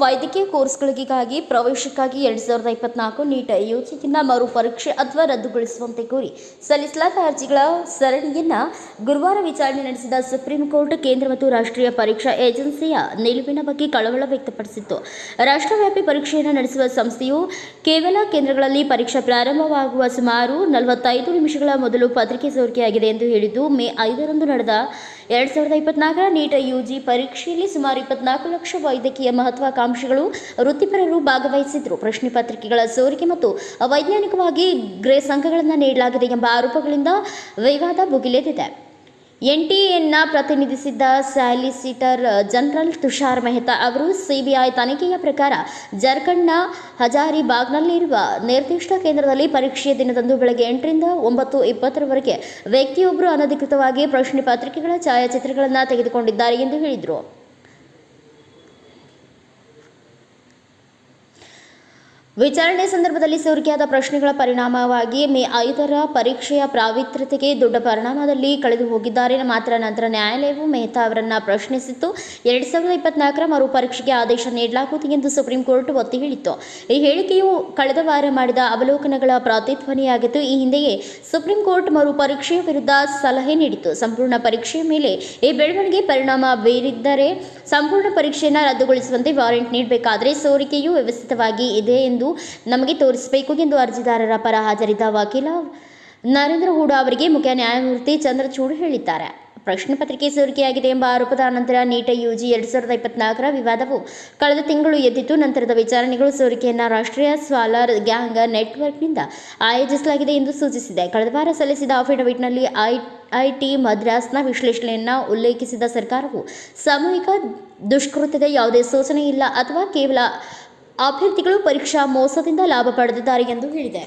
ವೈದ್ಯಕೀಯ ಕೋರ್ಸ್ಗಳಿಗಾಗಿ ಪ್ರವೇಶಕ್ಕಾಗಿ ಎರಡು ಸಾವಿರದ ಇಪ್ಪತ್ನಾಲ್ಕು ನೀಟ್ ಯೋಜನೆಯನ್ನು ಮರು ಪರೀಕ್ಷೆ ಅಥವಾ ರದ್ದುಗೊಳಿಸುವಂತೆ ಕೋರಿ ಸಲ್ಲಿಸಲಾದ ಅರ್ಜಿಗಳ ಸರಣಿಯನ್ನು ಗುರುವಾರ ವಿಚಾರಣೆ ನಡೆಸಿದ ಸುಪ್ರೀಂ ಕೋರ್ಟ್, ಕೇಂದ್ರ ಮತ್ತು ರಾಷ್ಟ್ರೀಯ ಪರೀಕ್ಷಾ ಏಜೆನ್ಸಿಯ ನಿಲುವಿನ ಬಗ್ಗೆ ಕಳವಳ ವ್ಯಕ್ತಪಡಿಸಿತ್ತು. ರಾಷ್ಟ್ರವ್ಯಾಪಿ ಪರೀಕ್ಷೆಯನ್ನು ನಡೆಸುವ ಸಂಸ್ಥೆಯು ಕೇವಲ ಕೇಂದ್ರಗಳಲ್ಲಿ ಪರೀಕ್ಷೆ ಪ್ರಾರಂಭವಾಗುವ ಸುಮಾರು ನಲವತ್ತೈದು ನಿಮಿಷಗಳ ಮೊದಲು ಪತ್ರಿಕೆ ಸೋರಿಕೆಯಾಗಿದೆ ಎಂದು ಹೇಳಿದ್ದು, ಮೇ ಐದರಂದು ನಡೆದ ಎರಡ್ ಸಾವಿರದ ಇಪ್ಪತ್ನಾಲ್ಕರ ನೀಟ್ ಯುಜಿ ಪರೀಕ್ಷೆಯಲ್ಲಿ ಸುಮಾರು ಇಪ್ಪತ್ನಾಲ್ಕು ಲಕ್ಷ ವೈದ್ಯಕೀಯ ಮಹತ್ವಾಕಾಂಕ್ಷಿಗಳು ವೃತ್ತಿಪರರು ಭಾಗವಹಿಸಿದ್ರು. ಪ್ರಶ್ನೆ ಪತ್ರಿಕೆಗಳ ಸೋರಿಕೆ ಮತ್ತು ಅವೈಜ್ಞಾನಿಕವಾಗಿ ಗ್ರೇ ಅಂಕಗಳನ್ನು ನೀಡಲಾಗಿದೆ ಎಂಬ ಆರೋಪಗಳಿಂದ ವಿವಾದ ಭುಗಿಲೆದಿದೆ ಎನ್ಟಿಎನ್ನ ಪ್ರತಿನಿಧಿಸಿದ್ದ ಸ್ಯಾಲಿಸಿಟರ್ ಜನರಲ್ ತುಷಾರ್ ಮೆಹ್ತಾ ಅವರು ಸಿಬಿಐ ತನಿಖೆಯ ಪ್ರಕಾರ ಜಾರ್ಖಂಡ್ನ ಹಜಾರಿಬಾಗ್ನಲ್ಲಿರುವ ನಿರ್ದಿಷ್ಟ ಕೇಂದ್ರದಲ್ಲಿ ಪರೀಕ್ಷೆಯ ದಿನದಂದು ಬೆಳಗ್ಗೆ ಎಂಟರಿಂದ ಒಂಬತ್ತು ಇಪ್ಪತ್ತರವರೆಗೆ ವ್ಯಕ್ತಿಯೊಬ್ಬರು ಅನಧಿಕೃತವಾಗಿ ಪ್ರಶ್ನೆ ಪತ್ರಿಕೆಗಳ ಛಾಯಾಚಿತ್ರಗಳನ್ನು ತೆಗೆದುಕೊಂಡಿದ್ದಾರೆ ಎಂದು ಹೇಳಿದರು. ವಿಚಾರಣೆ ಸಂದರ್ಭದಲ್ಲಿ ಸೋರಿಕೆಯಾದ ಪ್ರಶ್ನೆಗಳ ಪರಿಣಾಮವಾಗಿ ಮೇ ಐದರ ಪರೀಕ್ಷೆಯ ಪ್ರಾವಿತ್ರ್ಯತೆಗೆ ದೊಡ್ಡ ಪರಿಣಾಮದಲ್ಲಿ ಕಳೆದು ಹೋಗಿದ್ದಾರೆ. ಮಾತ್ರ ನಂತರ ನ್ಯಾಯಾಲಯವು ಮೆಹ್ತಾ ಅವರನ್ನ ಪ್ರಶ್ನಿಸಿತ್ತು. ಎರಡು ಸಾವಿರದ ಇಪ್ಪತ್ನಾಲ್ಕರ ಮರುಪರೀಕ್ಷೆಗೆ ಆದೇಶ ನೀಡಲಾಗುವುದು ಎಂದು ಸುಪ್ರೀಂ ಕೋರ್ಟ್ ಒತ್ತಿ ಹೇಳಿತ್ತು. ಈ ಹೇಳಿಕೆಯು ಕಳೆದ ವಾರ ಮಾಡಿದ ಅವಲೋಕನಗಳ ಪ್ರತಿಧ್ವನಿಯಾಗಿತ್ತು ಈ ಹಿಂದೆಯೇ ಸುಪ್ರೀಂ ಕೋರ್ಟ್ ಮರುಪರೀಕ್ಷೆಯ ವಿರುದ್ಧ ಸಲಹೆ ನೀಡಿತ್ತು. ಸಂಪೂರ್ಣ ಪರೀಕ್ಷೆಯ ಮೇಲೆ ಈ ಬೆಳವಣಿಗೆ ಪರಿಣಾಮ ಬೀರಿದ್ದರೆ ಸಂಪೂರ್ಣ ಪರೀಕ್ಷೆಯನ್ನು ರದ್ದುಗೊಳಿಸುವಂತೆ ವಾರೆಂಟ್ ನೀಡಬೇಕಾದರೆ ಸೋರಿಕೆಯು ವ್ಯವಸ್ಥಿತವಾಗಿ ಇದೆ ಎಂದು ನಮಗೆ ತೋರಿಸಬೇಕು ಎಂದು ಅರ್ಜಿದಾರರ ಪರ ಹಾಜರಿದ್ದ ವಕೀಲ ನರೇಂದ್ರ ಹೂಡಾ ಅವರಿಗೆ ಮುಖ್ಯ ನ್ಯಾಯಮೂರ್ತಿ ಚಂದ್ರಚೂಡ್ ಹೇಳಿದ್ದಾರೆ. ಪ್ರಶ್ನೆ ಪತ್ರಿಕೆ ಸೋರಿಕೆಯಾಗಿದೆ ಎಂಬ ಆರೋಪದ ನಂತರ ನೀಟ ಯುಜಿ ಎರಡು ಸಾವಿರದ ಇಪ್ಪತ್ನಾಲ್ಕರ ವಿವಾದವು ಕಳೆದ ತಿಂಗಳು ಎದ್ದಿತು ನಂತರದ ವಿಚಾರಣೆಗಳು ಸೋರಿಕೆಯನ್ನು ರಾಷ್ಟ್ರೀಯ ಸ್ವಾಲರ್ ಗ್ಯಾಂಗ್ ನೆಟ್ವರ್ಕ್ನಿಂದ ಆಯೋಜಿಸಲಾಗಿದೆ ಎಂದು ಸೂಚಿಸಿದೆ. ಕಳೆದ ವಾರ ಸಲ್ಲಿಸಿದ ಅಫಿಡವಿಟ್ನಲ್ಲಿ ಐ ಐಟಿ ಮದ್ರಾಸ್ನ ವಿಶ್ಲೇಷಣೆಯನ್ನು ಉಲ್ಲೇಖಿಸಿದ ಸರ್ಕಾರವು, ಸಾಮೂಹಿಕ ದುಷ್ಕೃತ್ಯದ ಯಾವುದೇ ಸೂಚನೆ ಇಲ್ಲ ಅಥವಾ ಕೇವಲ ಅಭ್ಯರ್ಥಿಗಳು ಪರೀಕ್ಷಾ ಮೋಸದಿಂದ ಲಾಭ ಪಡೆದಿದ್ದಾರೆ ಎಂದು ಹೇಳಿದೆ.